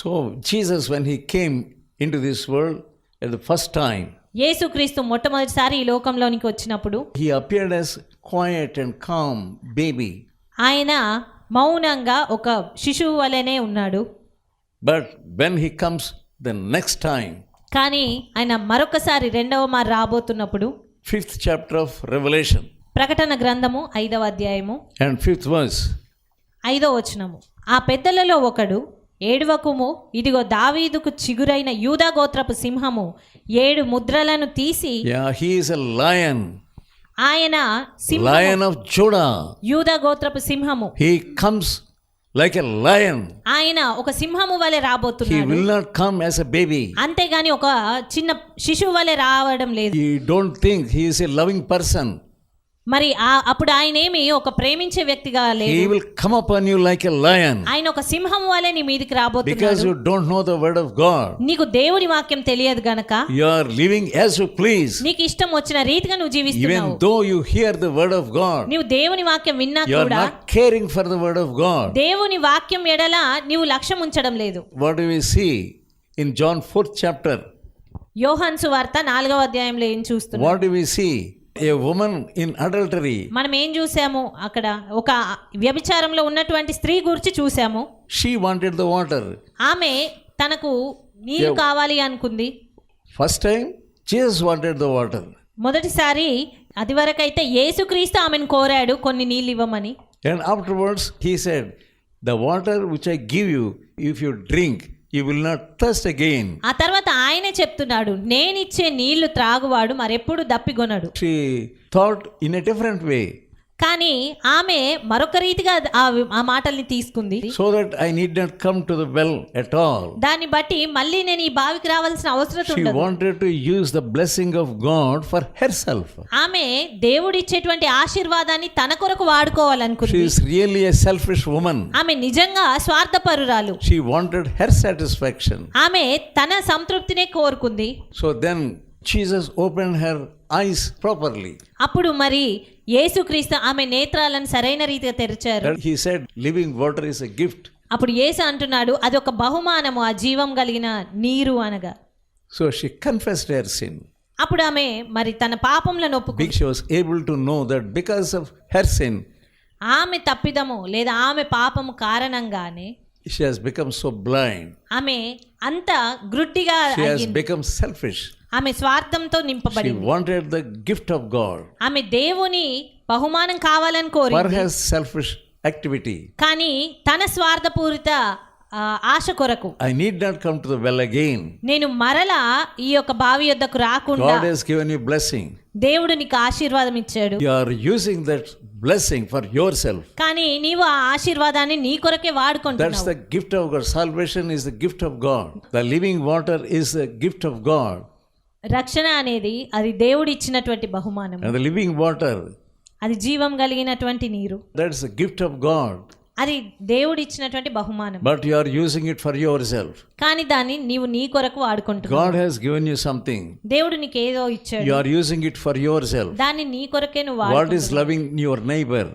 So Jesus when he came into this world at the first time యేసుక్రీస్తు మొట్టమొదటిసారి ఈ లోకంలోనికి వచ్చినప్పుడు he appeared as quite and calm baby ఆయన మౌనంగా ఒక శిశువు వలెనే ఉన్నాడు. But when he comes the next time కానీ ఆయన మరొకసారి రెండవ మార్ రాబోతున్నప్పుడు ఫిఫ్త్ చాప్టర్ ఆఫ్ రెవల్యూషన్ ప్రకటన గ్రంథము ఐదవ అధ్యాయము అండ్ ఫిఫ్త్ వర్స్ ఐదవ వచ్చినము ఆ పెద్దలలో ఒకడు ఏడవకుము ఇదిగో దావీదుకు చిగురైన యూదా గోత్రపు సింహము ఏడు ముద్రలను తీసి యా హి ఇస్ ఆయన సింహము లయన్ ఆఫ్ జూడా యూదా గోత్రపు సింహము. He comes like a lion ఆయన ఒక సింహము వలె రాబోతున్నాడు. He will not come as a baby అంతే గాని ఒక చిన్న శిశువు వలె రావడం లేదు. He don't think he is a loving person మరి ఆ అప్పుడు ఆయన ఏమి ఒక ప్రేమించే వ్యక్తిగా లేదు. Come up on like a ఆయన ఒక సింహం వలే నీ మీదకి రాబోతున్నాడు. Don't know the word of God నీకు దేవుని వాక్యం తెలియదు గనక you living as you please నీకు ఇష్టం వచ్చిన రీతిగా నువ్వు జీవిస్తున్నావు. Even though word of God నీవు దేవుని వాక్యం విన్నా caring for the word of God దేవుని వాక్యం ఎడల నీవు లక్ష్యం ఉంచడం లేదు. What do you in John 4th chapter యోహాన్ సువార్త 4వ అధ్యాయంలో ఏం చూస్తున్నావు what do A woman in adultery. మనం ఏం చూసాము అక్కడ ఒక వ్యభిచారంలో ఉన్నటువంటి స్త్రీ గురించి చూసాము She wanted the water. ఆమె తనకు నీరు కావాలి అనుకుంది First time, Jesus wanted the water. మొదటిసారి అది వరకైతే యేసుక్రీస్తు ఆమెను కోరాడు కొన్ని నీళ్ళు ఇవ్వమని And afterwards, he said, The water which I give you, if you drink, you will not thirst again ఆ తర్వాత ఆయన చెప్తున్నాడు నేను ఇచ్చే నీళ్ళు త్రాగువాడు మరెప్పుడు దప్పిగొనడు she thought in different way కానీ ఆమె మరొక రీతిగా ఆ మాటల్ని తీసుకుంది. So that I need not come to the well at all దాన్ని బట్టి మళ్ళీ నేను ఈ బావికి రావాల్సిన అవసరం ఉండదు. She wanted to use the blessing of God for herself ఆమె దేవుడు ఇచ్చేటువంటి ఆశీర్వాదాన్ని తన కొరకు వాడుకోవాలనుకుంది. She is really a selfish woman ఆమె నిజంగా స్వార్థపరురాలు. షీ వాంటెడ్ హర్ సాటిస్ఫాక్షన్ ఆమె తన సంతృప్తినే కోరుకుంది. So then Jesus open her eyes properly అప్పుడు మరి యేసుక్రీస్తు ఆమె నేత్రాలను సరైన రీతిగా తెరిచారు. He said living water is a gift అప్పుడు యేసు అంటున్నాడు అది ఒక బహుమానము ఆ జీవం కలిగిన నీరు అనగా. So she confessed her sin అప్పుడు ఆమె మరి తన పాపములను ఒప్పుకొని she was able to know that because of her sin ఆమె తప్పిదము లేదా ఆమె పాపము కారణంగానే she has become so blind ఆమె అంత గ్రుడ్డిగా షి హస్ బికమ్ సెల్ఫిష్ ఆమె స్వార్థంతో నింపబడి wanted the gift of God ఆమె దేవుని బహుమానం కావాలని కోరి ఫర్ హర్ సెల్ఫిష్ యాక్టివిటీ కానీ తన స్వార్థపూరిత ఆశ కొరకు. I need not come to the well again నేను మరలా ఈ యొక్క బావి యొద్దకు రాకుండా God has given you blessing దేవుడు నీకు ఆశీర్వాదం ఇచ్చాడు. You are using that blessing for your self కానీ నీవు ఆ ఆశీర్వాదాన్ని నీ కొరకే వాడుకుంటున్నావు. That's the gift of God salvation is the gift of God the living water is the gift of God రక్షణ అనేది అది దేవుడు ఇచ్చినటువంటి బహుమానం అండ్ లివింగ్ వాటర్ అది జీవం కలిగినటువంటి నీరు. దట్ గిఫ్ట్ ఆఫ్ గాడ్ అది దేవుడు ఇచ్చినటువంటి బహుమానం. But you are using it for your self కానీ దాన్ని నీవు నీ కొరకు వాడుకుంటున్నావు. God has given you something దేవుడు నీకు ఏదో ఇచ్చాడు. You are using it for your self దాన్ని నీ కొరకే నువ్వు వాడుకుంటున్నావు what is loving your neighbour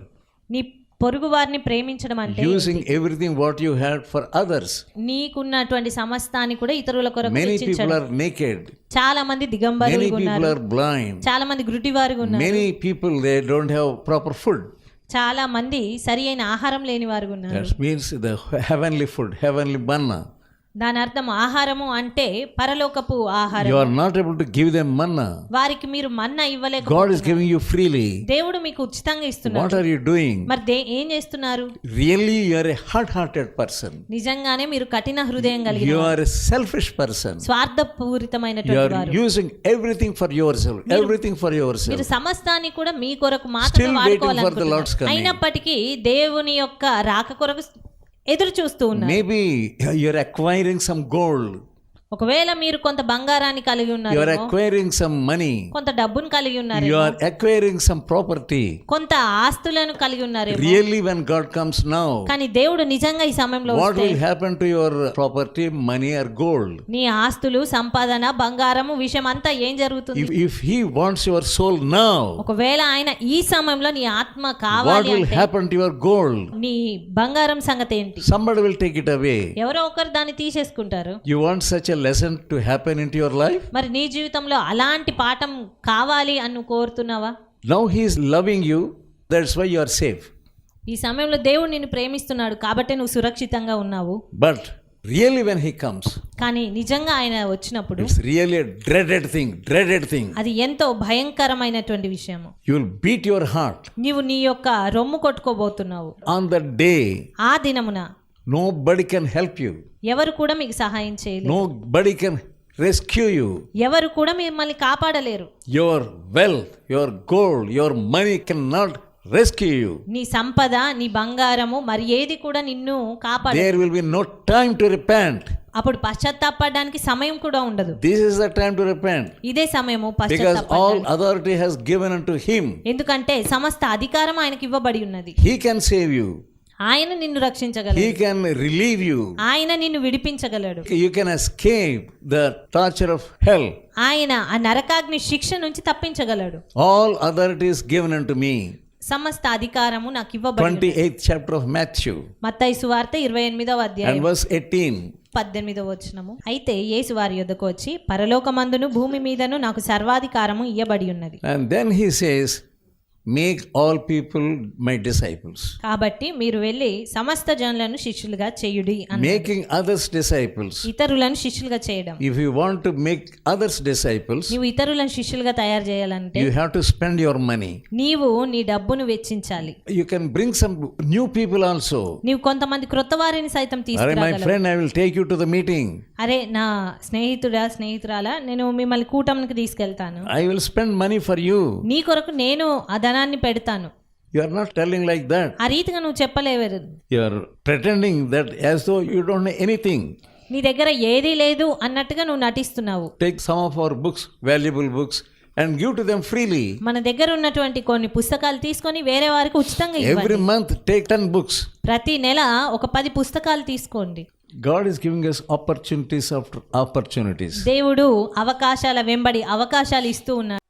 నీ పొరుగు వారిని ప్రేమించడం అంటే using everything what you had for others నీకున్నటువంటి సమస్తాన్ని కూడా ఇతరుల కొరకు మెనీ పీపుల్ ఆర్ నేకెడ్ చాలా మంది దిగంబరులు ఉన్నారు. బ్లైండ్ చాలా మంది గ్రుటి వారు ఉన్నారు. Many people they don't have proper food చాలా మంది సరి అయిన ఆహారం లేని వారు ఉన్నారు. That means the heavenly food heavenly Banna దాని అర్థం ఆహారము అంటే పరలోకపు ఆహారం. గివ్ దెం మన్నా వారికి మీరు మన్నా ఇవ్వలేక గాడ్ ఇస్ గివింగ్ దేవుడు మీకు ఉచితంగా ఇస్తున్నాడు. యు డూయింగ్ మరి ఏం చేస్తున్నారు? Really you are heart person నిజంగానే మీరు కఠిన హృదయం కలిగిన you are selfish person స్వార్థపూరితమైనటువంటి everything for your everything for your self సమస్తాన్ని కూడా మీ కొరకు మాత్రమే వాడుకోవాలనుకుంటున్నారు. అయినప్పటికీ దేవుని యొక్క రాక కొరకు ఎదురు చూస్తూ ఉన్నారు Maybe you're acquiring some gold ఒకవేళ మీరు కొంత బంగారాన్ని కలిగి ఉన్నారు యువర్ సమ్ మనీ కొంత డబ్బును కలిగి ఉన్నారు యువర్ ఎక్వైరింగ్ సమ్ ప్రాపర్టీ కొంత ఆస్తులను కలిగి ఉన్నారు really when God comes now కానీ దేవుడు నిజంగా ఈ సమయంలో what your property money or gold నీ ఆస్తులు సంపాదన బంగారం విషయం అంతా ఏం జరుగుతుంది? If he wants your soul now ఒకవేళ ఆయన ఈ సమయంలో నీ ఆత్మ కావాలి వాట్ యువర్ గోల్డ్ నీ బంగారం సంగతి ఏంటి? సంబడ్ విల్ ఎవరో ఒకరు దాన్ని తీసేసుకుంటారు. You want such a lesson to happen into your life? మరి నీ జీవితంలో అలాంటి పాఠం కావాలి అని కోరుతున్నావా He is loving you, that's why you are safe. ఈ సమయంలో దేవుడు నిన్ను ప్రేమిస్తున్నాడు కాబట్టి నువ్వు సురక్షితంగా ఉన్నావు But really, when He comes, కానీ నిజంగా ఆయన వచ్చినప్పుడు really a dreaded thing, dreaded thing. అది ఎంతో భయంకరమైనటువంటి విషయము You will beat your heart. నీవు నీ యొక్క రొమ్ము కొట్టుకోబోతున్నావు On that day, ఆ దినమున nobody can help you, ఎవరు కూడా మీకు సహాయం చేయలేరు nobody can rescue you. ఎవరు కూడా మిమ్మల్ని కాపాడలేరు Your wealth, your gold, your money cannot rescue you. నీ సంపద నీ బంగారము మరి ఏది కూడా నిన్ను కాపాడ There will be no time to repent. అప్పుడు పశ్చాత్తాపడడానికి సమయం కూడా ఉండదు This is the time to repent. ఇదే సమయము పశ్చాత్తాప all authority has given unto him. ఎందుకంటే సమస్త అధికారం ఆయనకి ఇవ్వబడి ఉన్నది He can save you. ఆయన నిన్ను రక్షించగలడు He can relieve you. ఆయన నిన్ను విడిపించగలడు You can escape the torture of hell. ఆయన ఆ నరకాగ్ని శిక్ష నుంచి తప్పించగలడు All authority is given unto me. సమస్త అధికారము నాకు ఇవ్వబడి 28th chapter of Matthew మత్తయి సువార్త ఇరవై ఎనిమిదవ and అధ్యాయం verse 18. పద్దెనిమిదవ వచనము అయితే యేసు వారి యొద్దకు వచ్చి పరలోకమందును భూమి మీదను నాకు సర్వాధికారము ఇయ్యబడి ఉన్నది And then he says, make all people my disciples కాబట్టి మీరు వెళ్ళి సమస్త జనులను శిష్యులుగా చేయుడి మేకింగ్ అదర్స్ డిసైపుల్స్ ఇతరులను శిష్యులుగా చేయడం. If you want to make others disciples నీవు ఇతరులను శిష్యులుగా తయారు చేయాలంటే you have to spend your money నీవు నీ డబ్బును వెచ్చించాలి. You can bring some new people also నీవు కొంతమంది క్రొత్త సైతం తీసుకురాగలవు. My friend I will take you to the meeting అరే నా స్నేహితుడా స్నేహితురాలా నేను మిమ్మల్ని కూటమికి తీసుకెళ్తాను I will spend money for you. నీ కొరకు నేను ఆ ధనాన్ని పెడతాను You are not telling like that. ఆ రీతిగా నువ్వు చెప్పలేవు You are pretending that as though you don't know anything. నీ దగ్గర ఏదీ లేదు అన్నట్టుగా నువ్వు నటిస్తున్నావు Take some of our books, valuable books, and give to them freely. మన దగ్గర ఉన్నటువంటి కొన్ని పుస్తకాలు తీసుకొని వేరే వారికి ఉచితంగా ఇవ్వండి Every month, take 10 books. ప్రతి నెల ఒక పది పుస్తకాలు తీసుకోండి God is giving us opportunities after opportunities దేవుడు అవకాశాల వెంబడి అవకాశాలు ఇస్తూ ఉన్నాడు